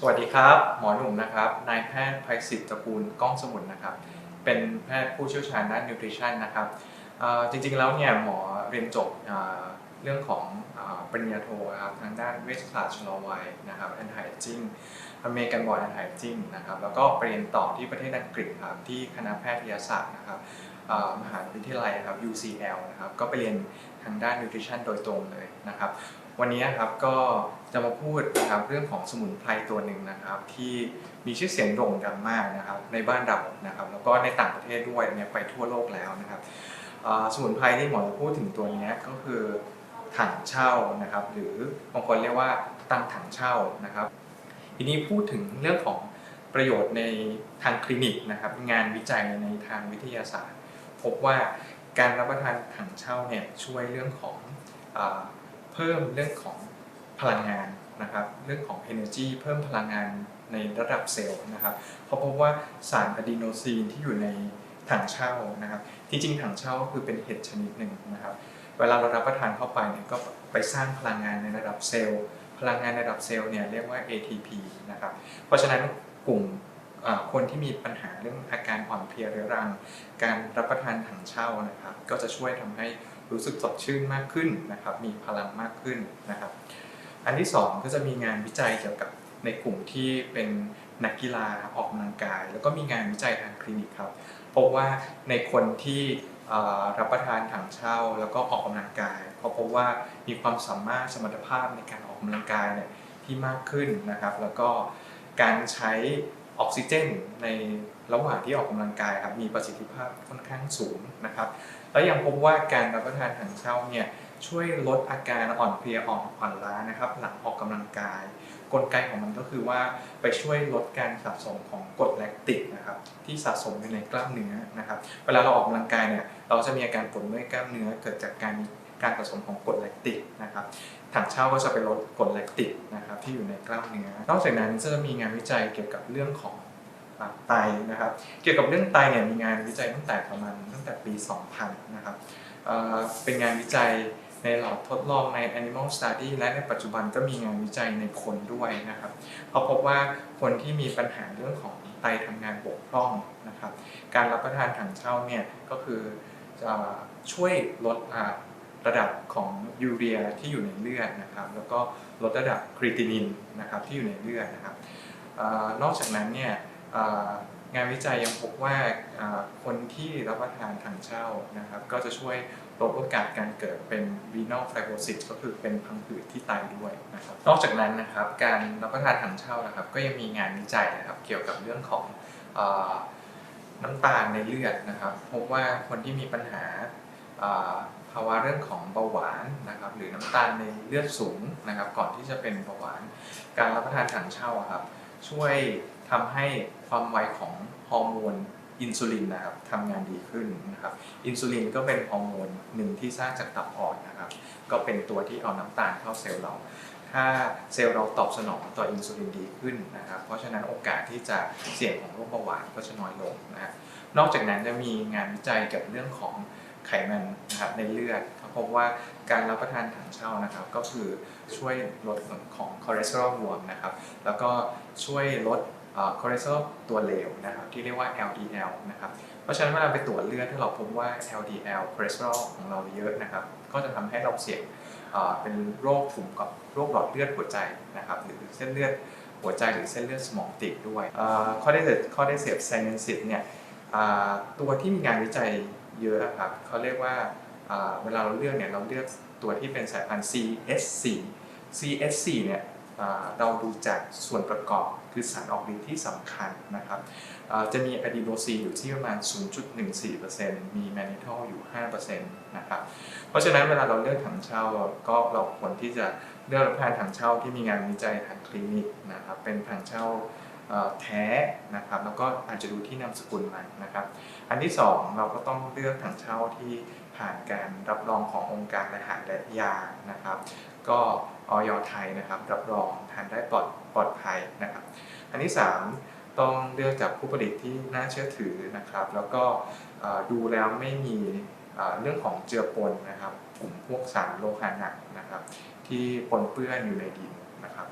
สวัสดีครับ หมอหนุ่มนะครับ นายแพทย์ไพศิษฐ์ตระกูลก้องสมุนนะครับ เป็นแพทย์ผู้เชี่ยวชาญด้านนิวทริชั่นนะครับจริงๆแล้วเนี่ยหมอเรียนจบเรื่องของปริญญาโทนะครับทางด้านเวชศาสตร์ชะลอวัยนะครับ anti aging อเมริกันบอร์ด anti aging นะครับแล้วก็ไปเรียนต่อที่ประเทศอังกฤษครับที่คณะแพทยศาสตร์นะครับมหาวิทยาลัยครับ UCL นะครับก็ไปเรียนทางด้านนิวทริชั่นโดยตรงเลยนะครับ วันนี้ครับก็จะมาพูดนะครับเรื่องของสมุนไพรตัวหนึ่งนะครับ ที่มีชื่อเสียงโด่งดังมากนะครับ ในบ้านเรานะครับ แล้วก็ในต่างประเทศด้วยเนี่ยไปทั่วโลกแล้วนะครับสมุนไพรที่หมอจะพูดถึงตัวนี้ก็คือถังเช่านะครับ หรือบางคนเรียกว่าตังถังเช่านะครับ ทีนี้พูดถึงเรื่องของประโยชน์ในทางคลินิกนะครับ งานวิจัยในทางวิทยาศาสตร์ พบว่าการรับประทานถังเช่าเนี่ยช่วยเรื่องของ เพิ่มเรื่องของพลังงานนะครับ เรื่องของ energy เพิ่มพลังงานในระดับเซลล์นะครับเพราะพบว่าสารอะดีโนซีนที่อยู่ในถังเช่านะครับ ที่จริงถังเช่าก็คือเป็นเห็ดชนิดหนึ่งนะครับ เวลาเรารับประทานเข้าไปเนี่ยก็ไปสร้างพลังงานในระดับเซลล์ พลังงานในระดับเซลล์เนี่ยเรียกว่า ATP นะครับ เพราะฉะนั้นกลุ่มคนที่มีปัญหาเรื่องอาการอ่อนเพลียเรื้อรัง การรับประทานถังเช่านะครับ ก็จะช่วยทำให้ รู้สึกสดชื่นมากขึ้นนะครับ มีพลังมากขึ้นนะครับ อันที่สองก็จะมีงานวิจัยเกี่ยวกับในกลุ่มที่เป็นนักกีฬาออกกำลังกาย แล้วก็มีงานวิจัยทางคลินิกครับพบว่าในคนที่รับประทานถังเช่า แล้วก็ออกกำลังกายเพราะพบว่ามีความสามารถสมรรถภาพในการออกกำลังกายเนี่ยที่มากขึ้นนะครับ แล้วก็การใช้ออกซิเจนใน ระหว่างที่ออกกำลังกายครับมีประสิทธิภาพค่อนข้างสูงนะครับ แล้วยังพบว่าการรับประทานถังเช่าเนี่ยช่วยลดอาการอ่อนเพลียอ่อนอ่อนล้านะครับ หลังออกกำลังกาย กลไกของมันก็คือว่าไปช่วยลดการสะสมของกรดแลคติกนะครับที่สะสมอยู่ในกล้ามเนื้อนะครับเวลาเราออกกำลังกายเนี่ยเราจะมีอาการปวดเมื่อยกล้ามเนื้อเกิดจากการมีการสะสมของกรดแลคติกนะครับถังเช่าก็จะไปลดกรดแลคติกนะครับที่อยู่ในกล้ามเนื้อ นอกจากนั้นจะมีงานวิจัยเกี่ยวกับเรื่องของ ไตนะครับ เกี่ยวกับเรื่องไตเนี่ยมีงานวิจัยตั้งแต่ประมาณตั้งแต่ปี 2000 นะครับ เป็นงานวิจัยในหลอดทดลองใน animal study และในปัจจุบันก็มีงานวิจัยในคนด้วยนะครับเขาพบว่าคนที่มีปัญหาเรื่องของไตทำงานบกพร่องนะครับ การรับประทานถังเช่าเนี่ยก็คือจะช่วยลดระดับของยูเรียที่อยู่ในเลือดนะครับ แล้วก็ลดระดับครีตินินนะครับที่อยู่ในเลือดนะครับอนอกจากนั้นเนี่ย งานวิจัยยังพบว่าคนที่รับประทานถังเช่านะครับ ก็จะช่วยลดโอกาสการเกิดเป็น renal fibrosis ก็คือเป็นพังผืดที่ไตด้วยนะครับ นอกจากนั้นนะครับการรับประทานถังเช่านะครับ ก็ยังมีงานวิจัยนะครับเกี่ยวกับเรื่องของอน้ำตาลในเลือดนะครับ พบว่าคนที่มีปัญหาภาวะเรื่องของเบาหวานนะครับ หรือน้ำตาลในเลือดสูงนะครับ ก่อนที่จะเป็นเบาหวาน การรับประทานถังเช่าครับ ช่วย ทำให้ความไวของฮอร์โมนอินซูลินนะครับทำงานดีขึ้นนะครับอินซูลินก็เป็นฮอร์โมนหนึ่งที่สร้างจากตับอ่อนนะครับ ก็เป็นตัวที่เอาน้ำตาลเข้าเซลล์เรา ถ้าเซลล์เราตอบสนองต่ออินซูลินดีขึ้นนะครับ เพราะฉะนั้นโอกาสที่จะเสี่ยงของโรคเบาหวานก็จะน้อยลงนะครับนอกจากนั้นจะมีงานวิจัยเกี่ยวกับเรื่องของไขมันนะครับในเลือดเขาพบว่าการรับประทานถังเช่านะครับ ก็คือช่วยลดของคอเลสเตอรอลรวมนะครับ แล้วก็ช่วยลด คอเลสเตอรอลตัวเลวนะครับที่เรียกว่า LDL นะครับเพราะฉะนั้นเวลาไปตรวจเลือดถ้าเราพบว่า LDL คอเลสเตอรอลของเราเยอะนะครับก็จะทำให้เราเสี่ยงเป็นโรคกลุ่มกับโรคหลอดเลือดหัวใจนะครับหรือเส้นเลือดหัวใจหรือเส้นเลือดสมองตีบด้วยข้อได้เสพข้อได้เสพไซเนซิสเนี่ยตัวที่มีงานวิจัยเยอะครับเขาเรียกว่าเวลาเราเลือกเนี่ยเราเลือกตัวที่เป็นสายพันธุ์ CSC CSC เนี่ย เราดูจากส่วนประกอบคือสารออกฤทธิ์ที่สำคัญนะครับจะมีอะดีโนซีนอยู่ที่ประมาณ 0.14%มีแมนิทอลอยู่ 5%นะครับเพราะฉะนั้นเวลาเราเลือกถังเช่าก็เราควรที่จะเลือกรับประทานถังเช่าที่มีงานวิจัยทางคลินิกนะครับเป็นถังเช่าแท้นะครับแล้วก็อาจจะดูที่นามสกุลมันนะครับ อันที่สองเราก็ต้องเลือกถังเช่าที่ผ่านการรับรองขององค์การอาหารและยานะครับ ก็ออยไทยนะครับรับรองทานได้ปลอดปลอดภัยนะครับ อันที่ 3 ต้องเลือกจากผู้ผลิตที่น่าเชื่อถือนะครับ แล้วก็ดูแล้วไม่มีเอ่อเรื่องของเจือปนนะครับ กลุ่มพวกสารโลหะหนักนะครับ ที่ปนเปื้อนอยู่ในดินนะครับ